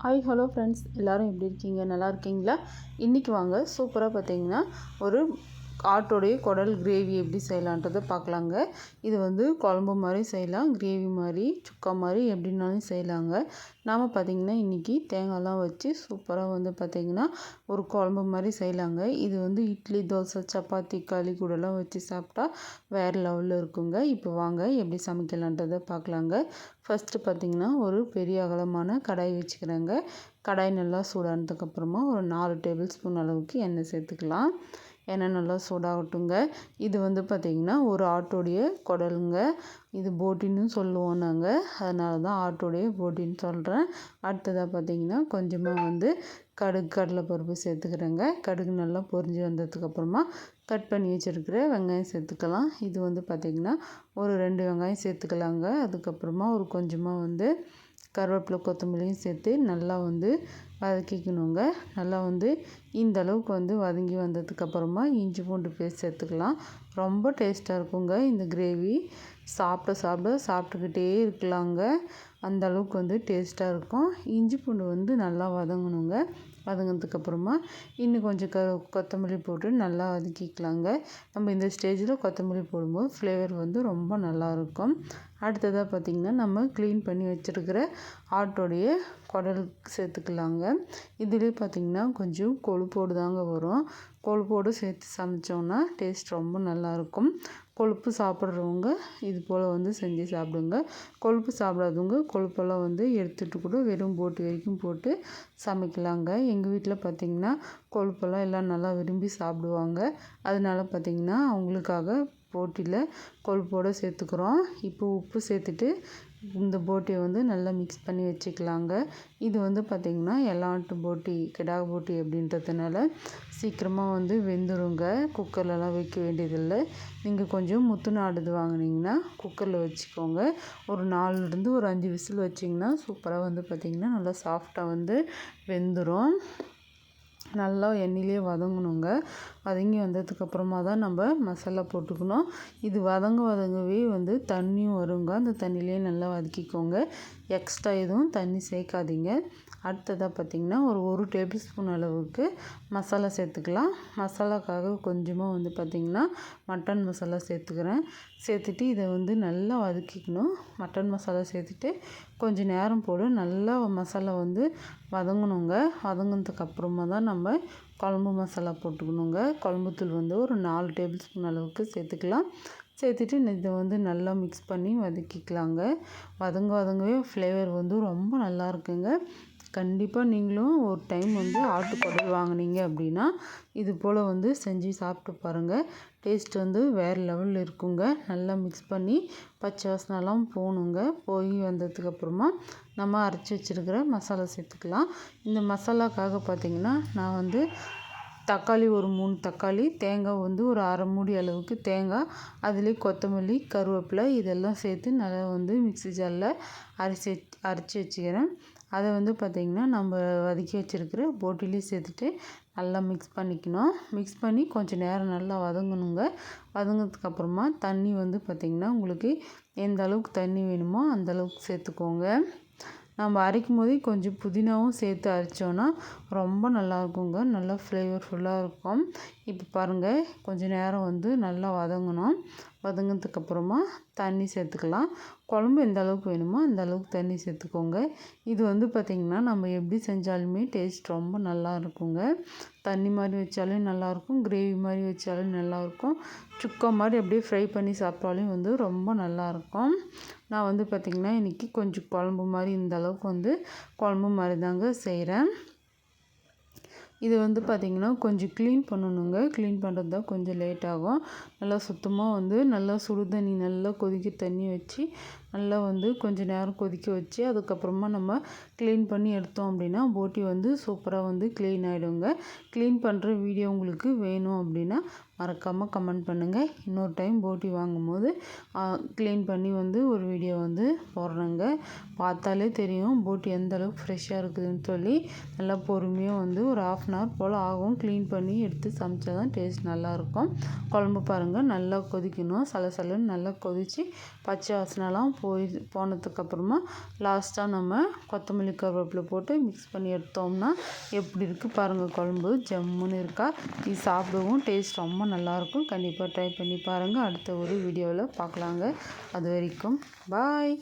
Hi hello friends எல்லோரும் எப்படி இருக்கீங்க? நல்லா இருக்கீங்களா? இன்றைக்கி வாங்க சூப்பராக பார்த்தீங்கன்னா ஒரு ஆட்டோடைய குடல் கிரேவி எப்படி செய்யலான்றதை பார்க்கலாங்க. இது வந்து குழம்பு மாதிரி செய்யலாம் கிரேவி மாதிரி சுக்கா மாதிரி எப்படின்னாலும் செய்யலாங்க. நாம் பார்த்திங்கன்னா இன்றைக்கி தேங்காய்லாம் வச்சு சூப்பராக வந்து பார்த்திங்கன்னா ஒரு குழம்பு மாதிரி செய்யலாங்க. இது வந்து இட்லி தோசை சப்பாத்தி களி கூடலாம் வச்சு சாப்பிட்டா வேறு லெவலில் இருக்குங்க. இப்போ வாங்க எப்படி சமைக்கலான்றதை பார்க்கலாங்க. ஃபஸ்ட்டு பார்த்திங்கன்னா ஒரு பெரிய அகலமான கடாய் வச்சுக்கிறேங்க. கடாய் நல்லா சூடானதுக்கப்புறமா ஒரு நாலு டேபிள் ஸ்பூன் அளவுக்கு எண்ணெய் சேர்த்துக்கலாம். எண்ணெய் நல்லா சூடாகட்டுங்க. இது வந்து பார்த்திங்கன்னா ஒரு ஆட்டோடைய குடலுங்க. இது போட்டின்னு சொல்லுவோம் நாங்கள் அதனால தான் ஆட்டோடைய போட்டின்னு சொல்கிறேன் அடுத்ததாக பார்த்திங்கன்னா கொஞ்சமாக வந்து கடுகு கடலைப்பருப்பு சேர்த்துக்கிறேங்க. கடுகு நல்லா பொரிஞ்சு வந்ததுக்கப்புறமா கட் பண்ணி வச்சுருக்கிற வெங்காயம் சேர்த்துக்கலாம். இது வந்து பார்த்திங்கன்னா ஒரு ரெண்டு வெங்காயம் சேர்த்துக்கலாங்க. அதுக்கப்புறமா ஒரு கொஞ்சமாக வந்து கருவேப்பிலை கொத்தமல்லியும் சேர்த்து நல்லா வந்து வதக்கிக்கணுங்க. நல்லா வந்து இந்த அளவுக்கு வந்து வதங்கி வந்ததுக்கப்புறமா இஞ்சி பூண்டு பேஸ்ட் சேர்த்துக்கலாம். ரொம்ப டேஸ்ட்டாக இருக்குங்க இந்த கிரேவி. சாப்பிட சாப்பிட சாப்பிட்டுக்கிட்டே இருக்கலாங்க. அந்த அளவுக்கு வந்து டேஸ்ட்டாக இருக்கும். இஞ்சி பூண்டு வந்து நல்லா வதங்கணுங்க. வதங்கினதுக்கப்புறமா இன்னும் கொஞ்சம் க கொத்தமல்லி போட்டு நல்லா வதக்கிக்கலாங்க. நம்ம இந்த ஸ்டேஜில் கொத்தமல்லி போடும்போது ஃப்ளேவர் வந்து ரொம்ப நல்லாயிருக்கும் அடுத்ததாக பார்த்திங்கன்னா நம்ம க்ளீன் பண்ணி வச்சுருக்கிற ஆட்டோடைய குடல் சேர்த்துக்கலாங்க. இதுலேயே பார்த்திங்கன்னா கொஞ்சம் கொழுப்போடு தாங்க வரும். கொழுப்போடு சேர்த்து சமைச்சோன்னா டேஸ்ட் ரொம்ப நல்லாயிருக்கும் கொழுப்பு சாப்பிட்றவங்க இது போல் வந்து செஞ்சு சாப்பிடுங்க. கொழுப்பு சாப்பிடாதவங்க கொழுப்பெல்லாம் வந்து எடுத்துகிட்டு கூட வெறும் போட்டு வரைக்கும் போட்டு சமைக்கலாங்க. எங்கள் வீட்டில் பார்த்திங்கன்னா கொழுப்பெல்லாம் எல்லாம் நல்லா விரும்பி சாப்பிடுவாங்க. அதனால பார்த்திங்கன்னா அவங்களுக்காக போட்டியில் கொழுப்போடு சேர்த்துக்கிறோம். இப்போ உப்பு சேர்த்துட்டு இந்த போட்டியை வந்து நல்லா மிக்ஸ் பண்ணி வச்சுக்கலாங்க. இது வந்து பார்த்திங்கன்னா எல்லாட்டு போட்டி கிடா போட்டி அப்படின்றதுனால சீக்கிரமாக வந்து வெந்துருங்க. குக்கர்லலாம் வைக்க வேண்டியதில்லை. நீங்கள் கொஞ்சம் முத்து நாடுது வாங்கினீங்கன்னா குக்கரில் வச்சுக்கோங்க. ஒரு நாலுலேருந்து ஒரு அஞ்சு விசில் வச்சிங்கன்னா சூப்பராக வந்து பார்த்திங்கன்னா நல்லா சாஃப்டாக வந்து வெந்துடும் நல்லா எண்ணெயிலே வதங்கணுங்க. வதங்கி வந்ததுக்கப்புறமா தான் நம்ம மசாலா போட்டுக்கணும். இது வதங்க வதங்கவே வந்து தண்ணியும் வருங்க. அந்த தண்ணியிலே நல்லா வதக்கிக்கோங்க. எக்ஸ்ட்ரா எதுவும் தண்ணி சேர்க்காதீங்க. அடுத்ததாக பார்த்திங்கன்னா ஒரு ஒரு டேபிள் ஸ்பூன் அளவுக்கு மசாலா சேர்த்துக்கலாம். மசாலாக்காக கொஞ்சமாக வந்து பார்த்திங்கன்னா மட்டன் மசாலா சேர்த்துக்கிறேன். சேர்த்துட்டு இதை வந்து நல்லா வதக்கிக்கணும். மட்டன் மசாலா சேர்த்துட்டு கொஞ்சம் நேரம் போல் நல்லா மசாலா வந்து வதங்கணுங்க. வதங்கினதுக்கு அப்புறமா தான் நம்ம குழம்பு மசாலா போட்டுக்கணுங்க. குழம்புத்தூள் வந்து ஒரு நாலு டேபிள் ஸ்பூன் அளவுக்கு சேர்த்துக்கலாம். சேர்த்துட்டு இதை வந்து நல்லா மிக்ஸ் பண்ணி வதக்கிக்கலாங்க. வதங்க வதங்கவே ஃப்ளேவர் வந்து ரொம்ப நல்லா இருக்குங்க. கண்டிப்பாக நீங்களும் ஒரு டைம் வந்து ஆட்டுக்குடல் வாங்கினீங்க அப்படின்னா இது போல் வந்து செஞ்சு சாப்பிட்டு பாருங்கள் டேஸ்ட் வந்து வேறு லெவலில் இருக்குங்க. நல்லா மிக்ஸ் பண்ணி பச்சை வாசனெல்லாம் போகணுங்க போய் வந்ததுக்கப்புறமா நம்ம அரைச்சி வச்சுருக்கிற மசாலா சேர்த்துக்கலாம். இந்த மசாலாக்காக பார்த்திங்கன்னா நான் வந்து தக்காளி ஒரு மூணு தக்காளி தேங்காய் வந்து ஒரு அரை மூடி அளவுக்கு தேங்காய் அதுலேயே கொத்தமல்லி கருவேப்பிலை இதெல்லாம் சேர்த்து நல்லா வந்து மிக்ஸி ஜாரில் அரைச்சி அரைச்சி வச்சுக்கிறேன். அதை வந்து பார்த்திங்கன்னா நம்ம வதக்கி வச்சுருக்கிற போட்டிலையும் சேர்த்துட்டு நல்லா மிக்ஸ் பண்ணிக்கணும். மிக்ஸ் பண்ணி கொஞ்சம் நேரம் நல்லா வதங்கணுங்க. வதங்கினதுக்கப்புறமா தண்ணி வந்து பார்த்திங்கன்னா உங்களுக்கு எந்த அளவுக்கு தண்ணி வேணுமோ அந்த அளவுக்கு சேர்த்துக்கோங்க. நம்ம அரைக்கும் போதே கொஞ்சம் புதினாவும் சேர்த்து அரைச்சோன்னா ரொம்ப நல்லாயிருக்குங்க நல்லா ஃப்ளேவர்ஃபுல்லாக இருக்கும். இப்போ பாருங்கள் கொஞ்சம் நேரம் வந்து நல்லா வதங்கணும். வதங்கினதுக்கப்புறமா தண்ணி சேர்த்துக்கலாம். குழம்பு எந்த அளவுக்கு வேணுமோ அந்த அளவுக்கு தண்ணி சேர்த்துக்கோங்க. இது வந்து பார்த்திங்கன்னா நம்ம எப்படி செஞ்சாலுமே டேஸ்ட் ரொம்ப நல்லா இருக்குங்க. தண்ணி மாதிரி வச்சாலும் நல்லாயிருக்கும் கிரேவி மாதிரி வச்சாலும் நல்லாயிருக்கும் சுக்கா மாதிரி அப்படியே ஃப்ரை பண்ணி சாப்பிட்டாலும் வந்து ரொம்ப நல்லாயிருக்கும் நான் வந்து பார்த்திங்கன்னா இன்றைக்கி கொஞ்சம் குழம்பு மாதிரி இந்த அளவுக்கு வந்து குழம்பு மாதிரி தாங்க செய்கிறேன் இது வந்து பார்த்திங்கன்னா கொஞ்சம் க்ளீன் பண்ணணுங்க. க்ளீன் பண்ணுறது தான் கொஞ்சம் லேட் ஆகும். நல்லா சுத்தமாக வந்து நல்லா சுடு தண்ணி நல்லா கொதிக்க தண்ணி வச்சு நல்லா வந்து கொஞ்சம் நேரம் கொதிக்க வச்சு அதுக்கப்புறமா நம்ம க்ளீன் பண்ணி எடுத்தோம் அப்படின்னா போட்டி வந்து சூப்பராக வந்து க்ளீன் ஆகிடுங்க க்ளீன் பண்ணுற வீடியோ உங்களுக்கு வேணும் அப்படின்னா மறக்காமல் கமெண்ட் பண்ணுங்கள் இன்னொரு டைம் போட்டி வாங்கும்போது க்ளீன் பண்ணி வந்து ஒரு வீடியோ வந்து போடுறேங்க. பார்த்தாலே தெரியும் போட்டி எந்த அளவுக்கு ஃப்ரெஷ்ஷாக இருக்குதுன்னு சொல்லி. நல்லா பொறுமையாக வந்து ஒரு ஆஃப் அன் ஹவர் போல் ஆகும். க்ளீன் பண்ணி எடுத்து சமைச்சா தான் டேஸ்ட் நல்லாயிருக்கும் குழம்பு பாருங்கள் நல்லா கொதிக்கணும். சலசலன்னு நல்லா கொதித்து பச்சை வாசனைலாம் போய் போனதுக்கப்புறமா லாஸ்ட்டாக நம்ம கொத்தமல்லி கருவேப்பிலை போட்டு மிக்ஸ் பண்ணி எடுத்தோம்னா எப்படி இருக்குது பாருங்கள் குழம்பு ஜம்முன்னு இருக்கா. இது சாப்பிடவும் டேஸ்ட் ரொம்ப நல்லாயிருக்கும். கண்டிப்பாக ட்ரை பண்ணி பாருங்கள் அடுத்த ஒரு வீடியோவில் பார்க்கலாங்க. அது வரைக்கும் பாய்